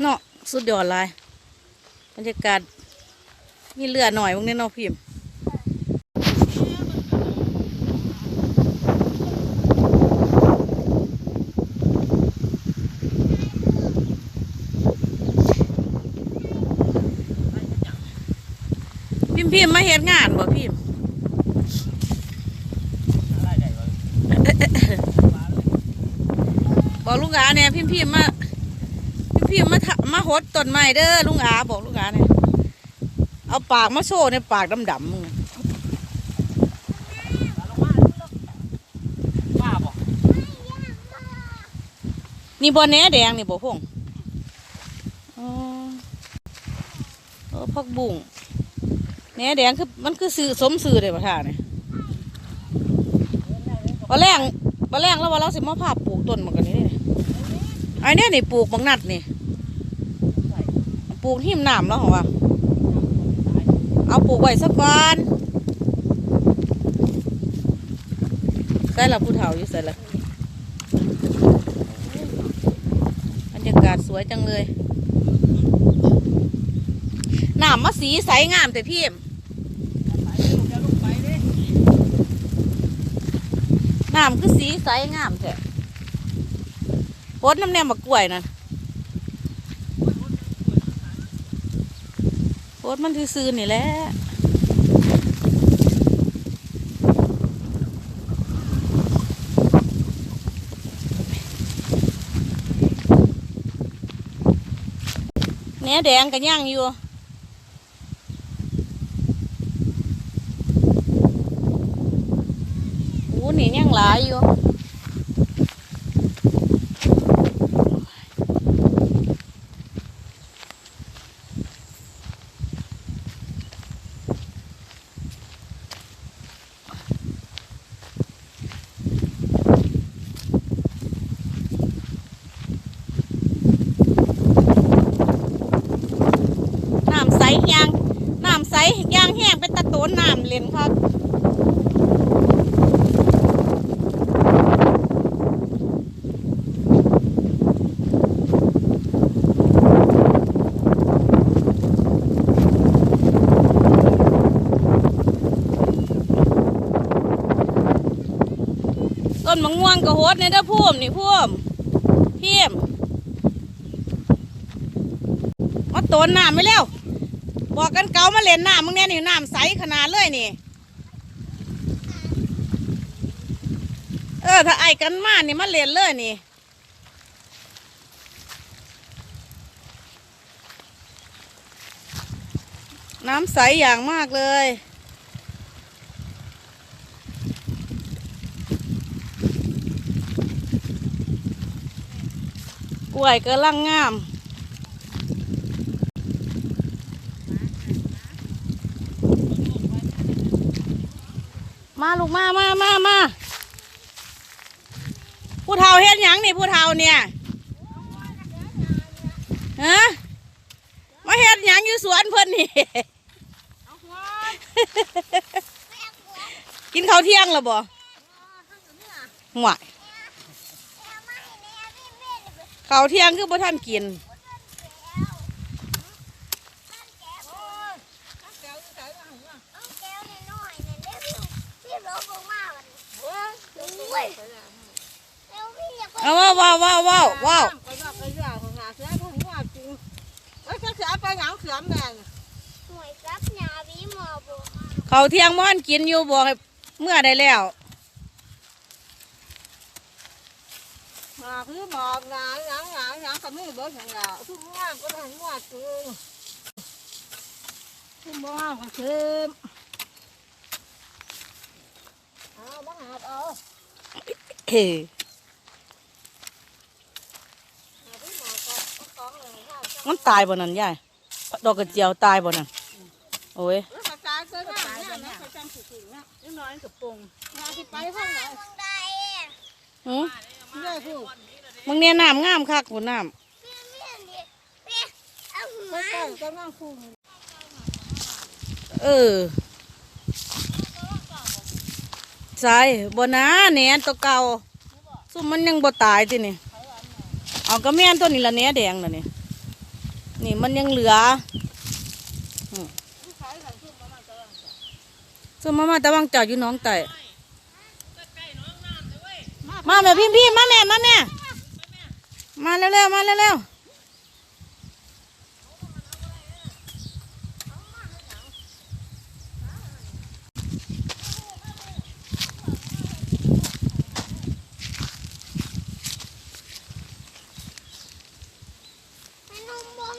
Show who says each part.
Speaker 1: เนาะสุดยอดเลยบรรยากาศมีเรือหน่อยพวกนี้เนาะพิมพ์พิมพ์พิมพ์มาเฮ็ดงานบ่พิมพ์บอกลุงอาเนี่ยพิมพ์พิมพ์มา พิมพ์พิมพ์มาทะมาหดต้นไม้เด้อลุงอาบอกลุงอาเนี่ยเอาปากมาโชว์ในปากดำๆมึง
Speaker 2: ป้าบอก
Speaker 1: นี่บอแหนแดงนี่บ่พงอ๋อเออพักบุ้งแหนแดงคือมันคือสื่อสมสื่อเลยประธานเนี่ยปลาแรงปลาแรงแล้วว่าเราสิมาพาปลูกต้นมันกันนี่นี่ไอ้เนี่ยนี่ปลูกบางนัดนี่ ปลูกหิมน้ำแล้วเหรอวะเอาปลูกไว้สักก่อนใส่ละผู้เฒ่าอยู่ใส่ละบรรยากาศสวยจังเลยน้ำมาสีใสงามแต่พี่เอ็มน้ำคือสีใสงามแท้ปดน้ำแนมมะกล้วยนั่น ปดมันซื่อๆนี่แหละแหนแดงก็ย่างอยู่โอ้นี่ยังหลายอยู่ ยางน้ำใสยางแห้งเป็นตะโตนน้ำเล่นครับต้นมะม่วงกระโหดในเด้อพุ่มนี่พุ่มพี่มมาโตนน้ำไม่เร็ว บอกกันเกามาเล่นน้ำมึงเนี่ยนี่น้ำใสขนาดเลยนี่ เออ ถ้าไอ้กันมานี่มาเล่นเลยนี่น้ำใสอย่างมากเลย กล้วยก็ลังงาม มาลูกมามามามาผู้เฒ่าเฮ็ดหยังนี่ผู้เฒ่าเนี่ยฮะมาเฮ็ดหยังอยู่สวนเพิ่นนี่ กินข้าวเที่ยงแล้วบ่ห่วยข้าวเที่ยงคือบ่ท่านกิน เอาว้าวว้าวว้าวว้าวว้าว
Speaker 2: ไปว่าไปว่าของหาเสือของว่าจริงเอ้ยเสือไปหยังเสือแม่ง
Speaker 1: ข้าวเที่ยงม่อนกินอยู่บ่ให้เมื่อได้แล้ว
Speaker 2: มาคือบอกงานหยังหยังหยังก็ไม่เบิดหยังแล้วทุกงานก็ทั้งว่าจริงทุกบ้านก็เชื่อมเอาบ้าหาเอา
Speaker 1: เฮ้
Speaker 2: หาที่หมอก็ต้องเลยว่า
Speaker 1: มันตายบ่นั่นยายดอกกระเจียวตายบ่นั่นโอ้ย
Speaker 2: แล้วกระจายก็ได้เนี่ยนะกระจายสุดๆเนี่ยนิดหน่อยกับปงงานที่ไปข้างไหน
Speaker 1: หือ
Speaker 2: เรื่อยผู้
Speaker 1: มึงเนี่ยน้ำงามคักคุณน้
Speaker 2: ไม่ใช่ก็นั่งคู่ำ
Speaker 1: เออ ใช่บ่นะแหนนตัวเก่าซุมมันยังบ่ตายตินี่เอาก็แม่นตัวนี้ละแหนแดงน่ะนี่นี่มันยังเหลือ
Speaker 2: ผู้ชายใส่มามาตลอด
Speaker 1: ซึ่งมาต่วังเจ้าอยู่น้องไต่มาแม่พิมพ์พี่มาแม่มาแม่มาเร็วๆมาเร็วๆ